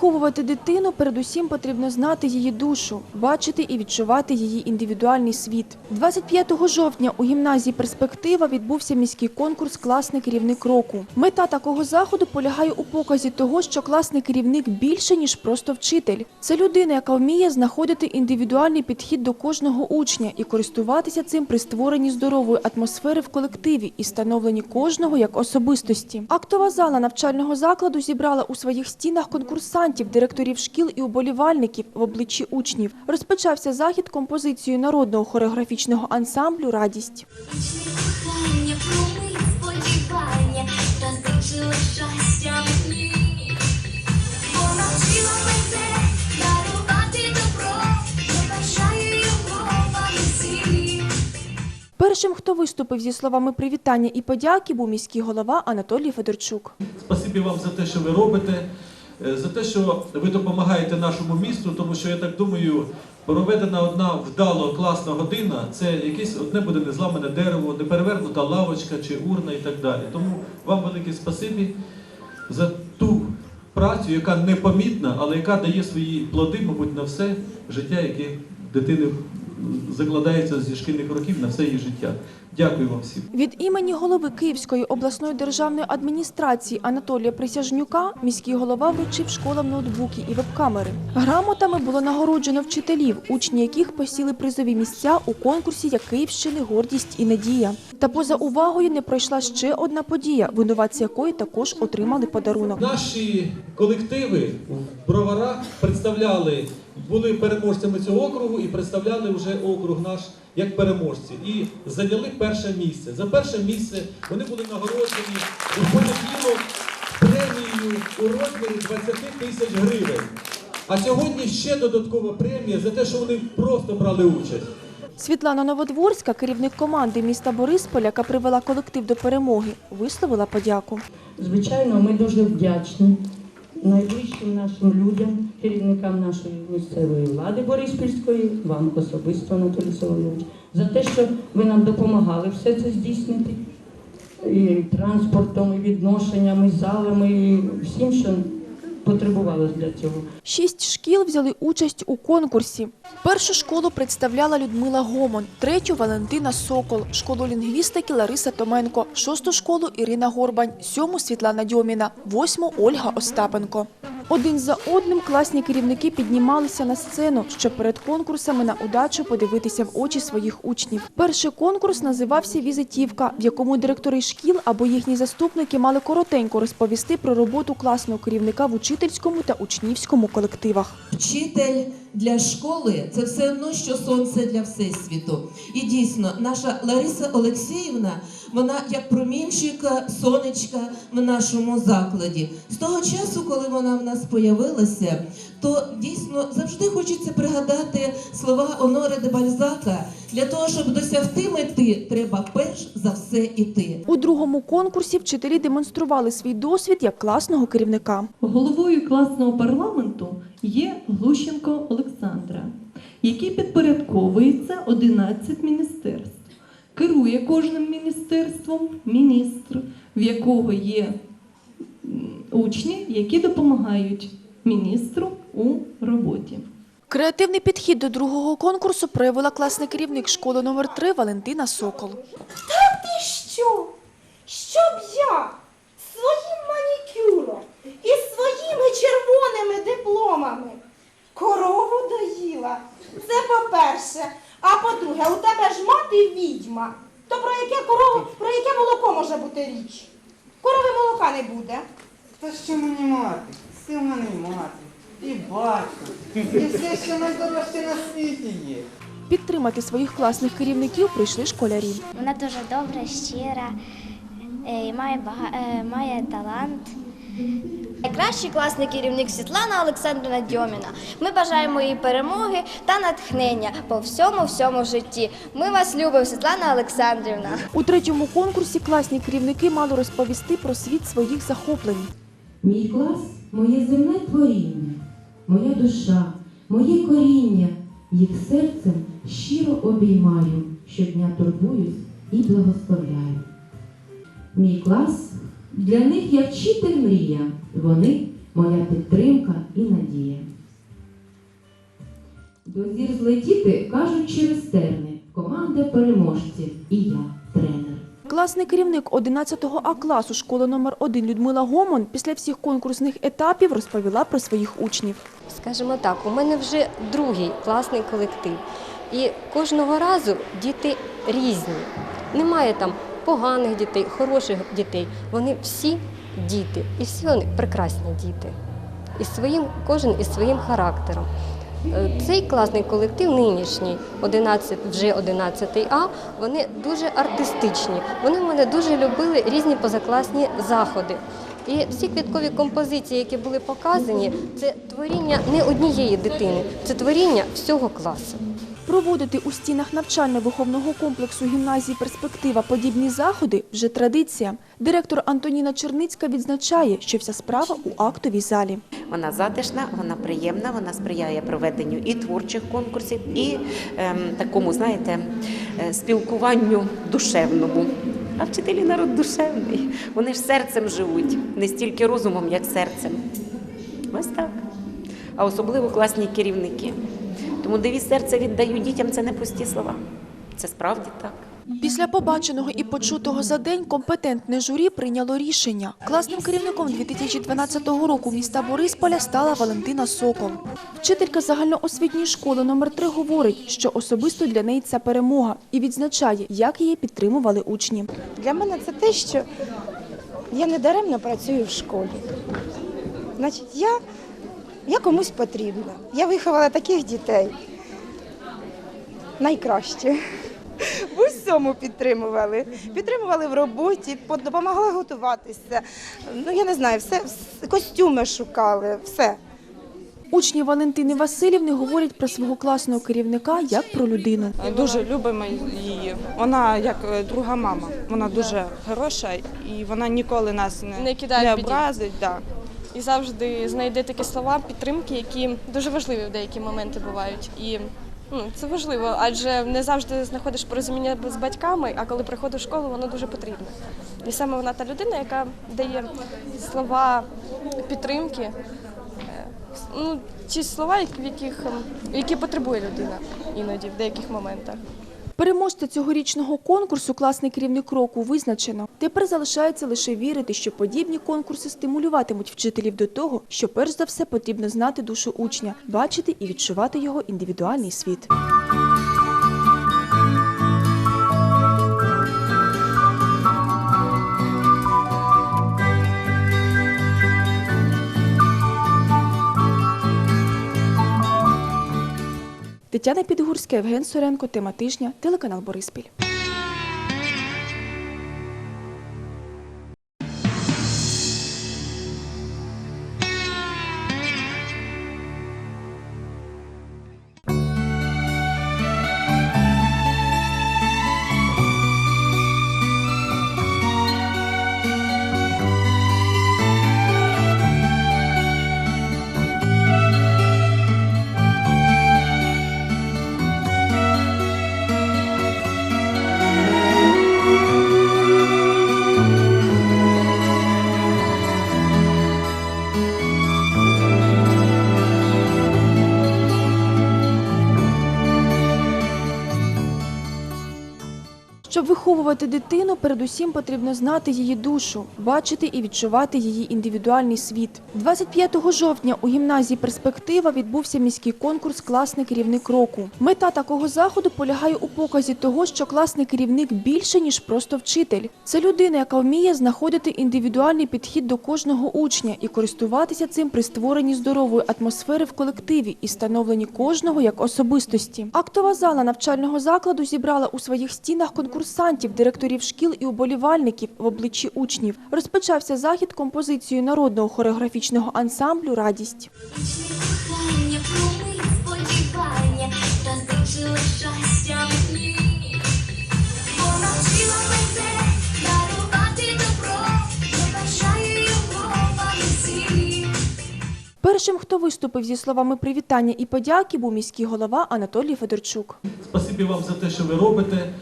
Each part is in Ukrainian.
Виховувати дитину передусім потрібно знати її душу, бачити і відчувати її індивідуальний світ. 25 жовтня у гімназії Перспектива відбувся міський конкурс Класний керівник року. Мета такого заходу полягає у показі того, що класний керівник більше ніж просто вчитель. Це людина, яка вміє знаходити індивідуальний підхід до кожного учня і користуватися цим при створенні здорової атмосфери в колективі і становленні кожного як особистості. Актова зала навчального закладу зібрала у своїх стінах конкурсантів, директорів шкіл і уболівальників в обличчі учнів. Розпочався захід композицією народного хореографічного ансамблю Радість. Першим, хто виступив зі словами привітання і подяки, був міський голова Анатолій Федорчук. Спасибі вам за те, що ви робите, за те, що ви допомагаєте нашому місту, тому що я так думаю, проведена одна вдало класна година, це якесь одне буде незламане дерево, не перевернута лавочка чи урна і так далі. Тому вам велике спасибі за ту працю, яка непомітна, але яка дає свої плоди, мабуть, на все життя, яке дитини закладається зі шкільних років на все її життя. Дякую вам всім. Від імені голови Київської обласної державної адміністрації Анатолія Присяжнюка міський голова вручив школам ноутбуки і веб-камери. Грамотами було нагороджено вчителів, учні яких посіли призові місця у конкурсі «Я Київщини гордість і надія. Та поза увагою не пройшла ще одна подія, винуватці якої також отримали подарунок. Наші колективи в броварах представляли, були переможцями цього округу і представляли вже округ наш як переможці. І зайняли перше місце. За перше місце вони були нагороджені у понеділок премією у розмірі 20 тисяч гривень. А сьогодні ще додаткова премія за те, що вони просто брали участь. Світлана Новодворська, керівник команди міста Борисполя, яка привела колектив до перемоги, висловила подяку. Звичайно, ми дуже вдячні найближчим нашим людям, керівникам нашої місцевої влади Бориспільської, вам особисто, Анатолій Соломович, за те, що ви нам допомагали все це здійснити. І транспортом, і відношеннями, і залами, і всім, що потребувалось для цього. Шість шкіл взяли участь у конкурсі. Першу школу представляла Людмила Гомон, третю Валентина Сокол, школу лінгвістики Лариса Томенко, шосту школу Ірина Горбань, сьому Світлана Дьоміна, восьму Ольга Остапенко. Один за одним класні керівники піднімалися на сцену, щоб перед конкурсами на удачу подивитися в очі своїх учнів. Перший конкурс називався Візитівка, в якому директори шкіл або їхні заступники мали коротенько розповісти про роботу класного керівника в учительському та учнівському колективах. Вчитель для школи це все одно, що сонце для всесвіту. І дійсно, наша Лариса Олексіївна, вона як промінчик сонечка в нашому закладі. З того часу, коли вона в нас появилася, то дійсно завжди хочеться пригадати слова Оноре де Бальзака. Для того, щоб досягти мети, треба перш за все іти. У другому конкурсі вчителі демонстрували свій досвід як класного керівника. Головою класного парламенту є Глущенко Олександра, який підпорядковується 11 міністерств. Керує кожним міністерством міністр, в якого є учні, які допомагають міністру у роботі. Креативний підхід до другого конкурсу проявила класний керівник школи номер 3 Валентина Сокол. Ти що? Щоб я своїм манікюром і своїми червоними дипломами корову доїла? Це по-перше. А по-друге, у тебе ж мати відьма. То про яке корову, про яке молоко може бути річ? Корови молока не буде. Та що мені мати? Все в мене й мати. І батько. І все, що найдорожче на світі є. Підтримати своїх класних керівників прийшли школярі. Вона дуже добра, щира, е, має, бага... е, має талант. Найкращий класний керівник Світлана Олександрівна Дьоміна. Ми бажаємо їй перемоги та натхнення по всьому всьому житті. Ми вас любимо, Світлана Олександрівна. У третьому конкурсі класні керівники мали розповісти про світ своїх захоплень. Мій клас моє земне творіння, моя душа, моє коріння, їх серцем щиро обіймаю, щодня турбуюсь і благословляю. Мій клас для них я вчитель мрія, вони моя підтримка і надія. До зір злетіти кажуть через терни, команда переможців і я, тренер. Класний керівник 11 А класу школи номер 1 Людмила Гомон після всіх конкурсних етапів розповіла про своїх учнів. Скажімо так, у мене вже другий класний колектив. І кожного разу діти різні. Немає там поганих дітей, хороших дітей. Вони всі діти, і всі вони прекрасні діти. І своїм, кожен із своїм характером. Е, Цей класний колектив нинішній, 11, вже 11 А, вони дуже артистичні. Вони в мене дуже любили різні позакласні заходи. І всі квіткові композиції, які були показані, це творіння не однієї дитини, це творіння всього класу. Проводити у стінах навчально-виховного комплексу гімназії «Перспектива» подібні заходи – вже традиція. Директор Антоніна Черницька відзначає, що вся справа у актовій залі. Вона затишна, вона приємна, вона сприяє проведенню і творчих конкурсів, і ем, такому, знаєте, е, спілкуванню душевному. А вчителі народ душевний. Вони ж серцем живуть, не стільки розумом, як серцем. Ось так. А особливо класні керівники. Тому девіз серця віддаю дітям це не пусті слова. Це справді так. Після побаченого і почутого за день компетентне журі прийняло рішення. Класним керівником 2012 року міста Борисполя стала Валентина Сокол. Вчителька загальноосвітньої школи номер 3 говорить, що особисто для неї це перемога і відзначає, як її підтримували учні. Для мене це те, що я не даремно працюю в школі. Значить, я, я комусь потрібна. Я виховала таких дітей. Найкраще. В усьому підтримували. Підтримували в роботі, по- допомагали готуватися. Ну, я не знаю, все, костюми шукали, все. Учні Валентини Васильівни говорять про свого класного керівника як про людину. Дуже любимо її. Вона як е, друга мама. Вона дуже хороша і вона ніколи нас не, не образить. Да. І завжди знайде такі слова підтримки, які дуже важливі в деякі моменти бувають. І ну, це важливо, адже не завжди знаходиш порозуміння з батьками, а коли приходиш в школу, воно дуже потрібне. І саме вона та людина, яка дає слова підтримки, е, ну, ті слова, в яких, ем, які потребує людина іноді в деяких моментах. Переможця цьогорічного конкурсу класний керівник року визначено. Тепер залишається лише вірити, що подібні конкурси стимулюватимуть вчителів до того, що перш за все потрібно знати душу учня, бачити і відчувати його індивідуальний світ. Тетяна Підгурська, Євген Соренко, тема тижня, телеканал Бориспіль. Щоб виховувати дитину, передусім потрібно знати її душу, бачити і відчувати її індивідуальний світ. 25 жовтня у гімназії «Перспектива» відбувся міський конкурс «Класний керівник року». Мета такого заходу полягає у показі того, що класний керівник більше, ніж просто вчитель. Це людина, яка вміє знаходити індивідуальний підхід до кожного учня і користуватися цим при створенні здорової атмосфери в колективі і становленні кожного як особистості. Актова зала навчального закладу зібрала у своїх стінах конкурсантів, директорів шкіл і уболівальників в обличчі учнів. Розпочався захід композицією народного хореографічного ансамблю Радість. Першим, хто виступив зі словами привітання і подяки, був міський голова Анатолій Федорчук. Спасибі вам за те, що ви робите,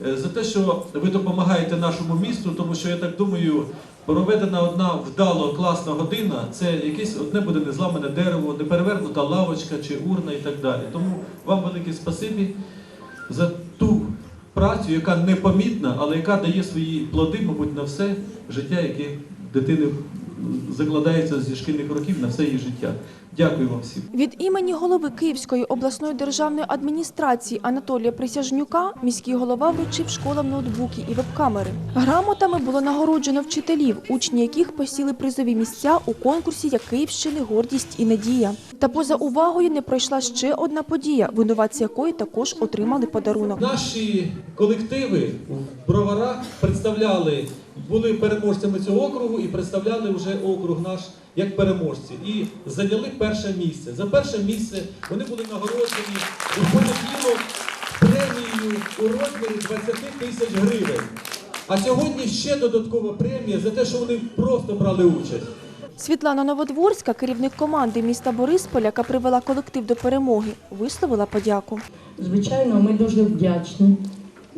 за те, що ви допомагаєте нашому місту, тому що я так думаю, проведена одна вдало класна година, це якесь одне буде незламане дерево, не перевернута лавочка чи урна і так далі. Тому вам велике спасибі за ту працю, яка непомітна, але яка дає свої плоди, мабуть, на все життя, яке дитини закладається зі шкільних років на все її життя. Дякую вам всім. Від імені голови Київської обласної державної адміністрації Анатолія Присяжнюка міський голова вручив школам ноутбуки і веб-камери. Грамотами було нагороджено вчителів, учні яких посіли призові місця у конкурсі «Я Київщини гордість і надія. Та поза увагою не пройшла ще одна подія, винуватці якої також отримали подарунок. Наші колективи в броварах представляли, були переможцями цього округу і представляли вже округ наш як переможці. І зайняли перше місце. За перше місце вони були нагороджені у понеділок премією у розмірі 20 тисяч гривень. А сьогодні ще додаткова премія за те, що вони просто брали участь. Світлана Новодворська, керівник команди міста Борисполя, яка привела колектив до перемоги, висловила подяку. Звичайно, ми дуже вдячні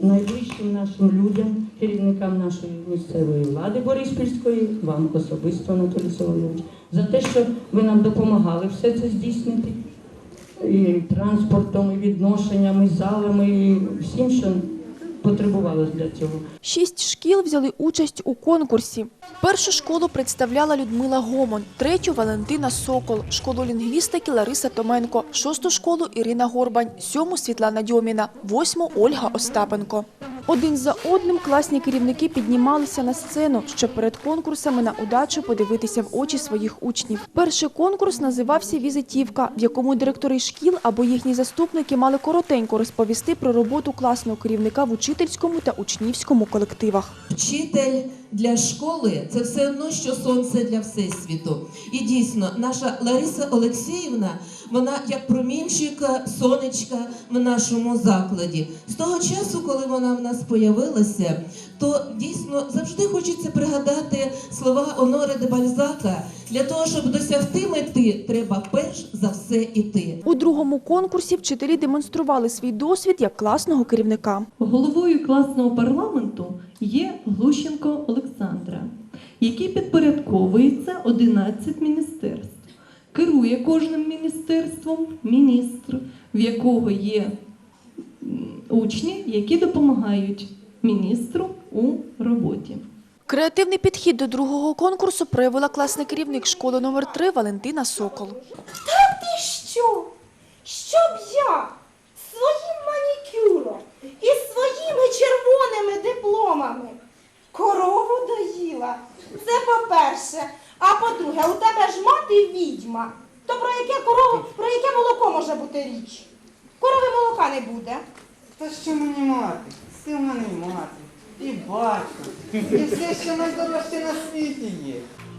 найближчим нашим людям, керівникам нашої місцевої влади Бориспільської, вам особисто, Анатолій Соломович, за те, що ви нам допомагали все це здійснити. І транспортом, і відношеннями, і залами, і всім, що потребувалось для цього. Шість шкіл взяли участь у конкурсі. Першу школу представляла Людмила Гомон, третю Валентина Сокол, школу лінгвістики Лариса Томенко, шосту школу Ірина Горбань, сьому Світлана Дьоміна, восьму Ольга Остапенко. Один за одним класні керівники піднімалися на сцену, щоб перед конкурсами на удачу подивитися в очі своїх учнів. Перший конкурс називався Візитівка, в якому директори шкіл або їхні заступники мали коротенько розповісти про роботу класного керівника в учительському та учнівському колективах. Вчитель для школи це все одно, що сонце для всесвіту. І дійсно, наша Лариса Олексіївна, вона як промінчик сонечка в нашому закладі. З того часу, коли вона в нас появилася, то дійсно завжди хочеться пригадати слова Оноре де Бальзака. Для того, щоб досягти мети, треба перш за все іти. У другому конкурсі вчителі демонстрували свій досвід як класного керівника. Головою класного парламенту є Глущенко Олександра, який підпорядковується 11 міністерств. Керує кожним міністерством міністр, в якого є учні, які допомагають міністру у роботі. Креативний підхід до другого конкурсу проявила класний керівник школи номер 3 Валентина Сокол. Та ти що? Щоб я своїм манікюром і своїми червоними дипломами корову доїла. Це по-перше. А по-друге, у тебе ж мати відьма. То про яке корову, про яке молоко може бути річ? Корови молока не буде. Та що мені мати? Сил мене й мати. І батько. І все, що найдорожче на світі є.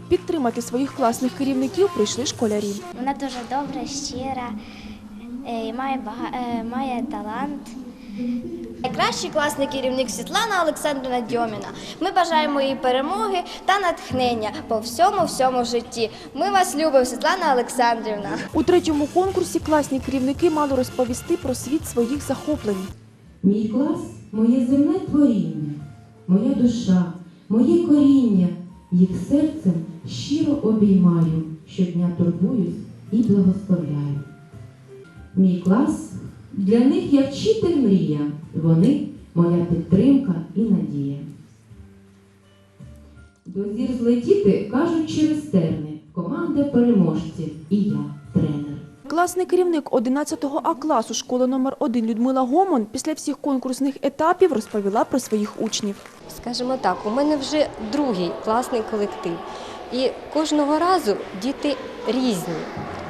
Підтримати своїх класних керівників прийшли школярі. Вона дуже добра, щира, е, має, бага... е, має талант. Найкращий класний керівник Світлана Олександрівна Дьоміна. Ми бажаємо їй перемоги та натхнення по всьому всьому житті. Ми вас любимо, Світлана Олександрівна. У третьому конкурсі класні керівники мали розповісти про світ своїх захоплень. Мій клас моє земне творіння, моя душа, моє коріння, їх серцем щиро обіймаю, щодня турбуюсь і благословляю. Мій клас для них я вчитель мрія, вони моя підтримка і надія. До зір злетіти кажуть через терни, команда переможців і я тренер. Класний керівник 11 А класу школи номер 1 Людмила Гомон після всіх конкурсних етапів розповіла про своїх учнів. Скажімо так, у мене вже другий класний колектив. І кожного разу діти різні.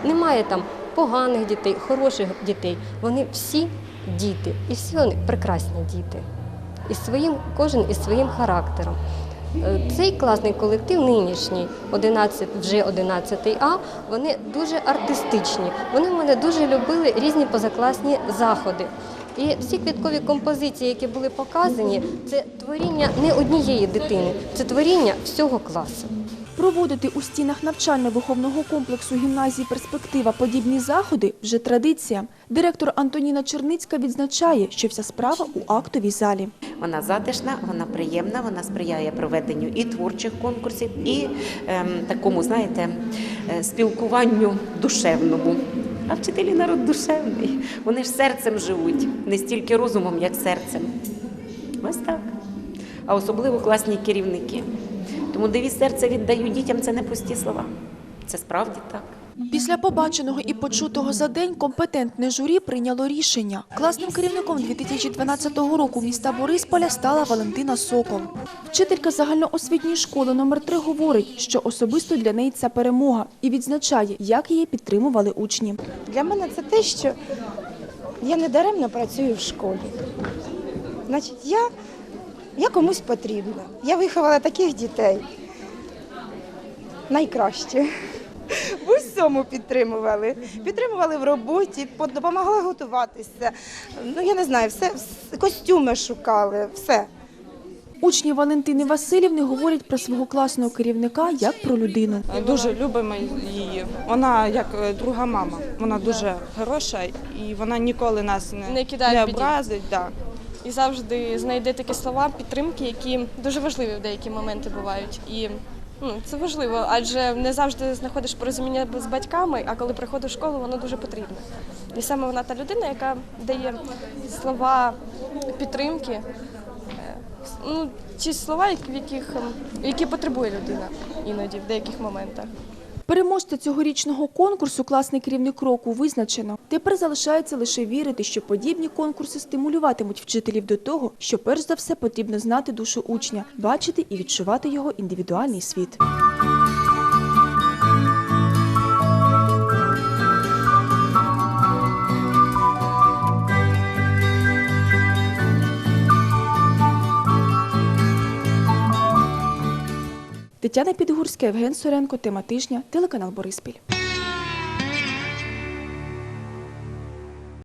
Немає там поганих дітей, хороших дітей. Вони всі діти, і всі вони прекрасні діти. І своїм, кожен із своїм характером. Е, Цей класний колектив нинішній, 11, вже 11 А, вони дуже артистичні. Вони мене дуже любили різні позакласні заходи. І всі квіткові композиції, які були показані, це творіння не однієї дитини, це творіння всього класу. Проводити у стінах навчально-виховного комплексу гімназії «Перспектива» подібні заходи – вже традиція. Директор Антоніна Черницька відзначає, що вся справа у актовій залі. Вона затишна, вона приємна, вона сприяє проведенню і творчих конкурсів, і ем, такому, знаєте, е, спілкуванню душевному. А вчителі народ душевний. Вони ж серцем живуть, не стільки розумом, як серцем. Ось так. А особливо класні керівники. Тому девіз серце віддаю дітям це не пусті слова. Це справді так. Після побаченого і почутого за день компетентне журі прийняло рішення. Класним керівником 2012 року міста Борисполя стала Валентина Сокол. Вчителька загальноосвітньої школи номер 3 говорить, що особисто для неї це перемога і відзначає, як її підтримували учні. Для мене це те, що я не даремно працюю в школі. Значить, я, я комусь потрібна. Я виховала таких дітей. Найкраще. В усьому підтримували. Підтримували в роботі, по- допомагали готуватися. Ну, я не знаю, все, все- костюми шукали, все. Учні Валентини Васильівни говорять про свого класного керівника як про людину. Дуже любимо її. Вона як е, друга мама. Вона дуже хороша і вона ніколи нас не, Не кидає не образить. Да. І завжди знайде такі слова підтримки, які дуже важливі в деякі моменти бувають. І це важливо, адже не завжди знаходиш порозуміння з батьками, а коли приходиш в школу, воно дуже потрібне. І саме вона та людина, яка дає слова підтримки, е, ну, ті слова, в яких, ем, які потребує людина іноді в деяких моментах. Переможця цьогорічного конкурсу класний керівник року визначено. Тепер залишається лише вірити, що подібні конкурси стимулюватимуть вчителів до того, що перш за все потрібно знати душу учня, бачити і відчувати його індивідуальний світ. Тетяна Підгурська, Євген Соренко, тема тижня, телеканал Бориспіль.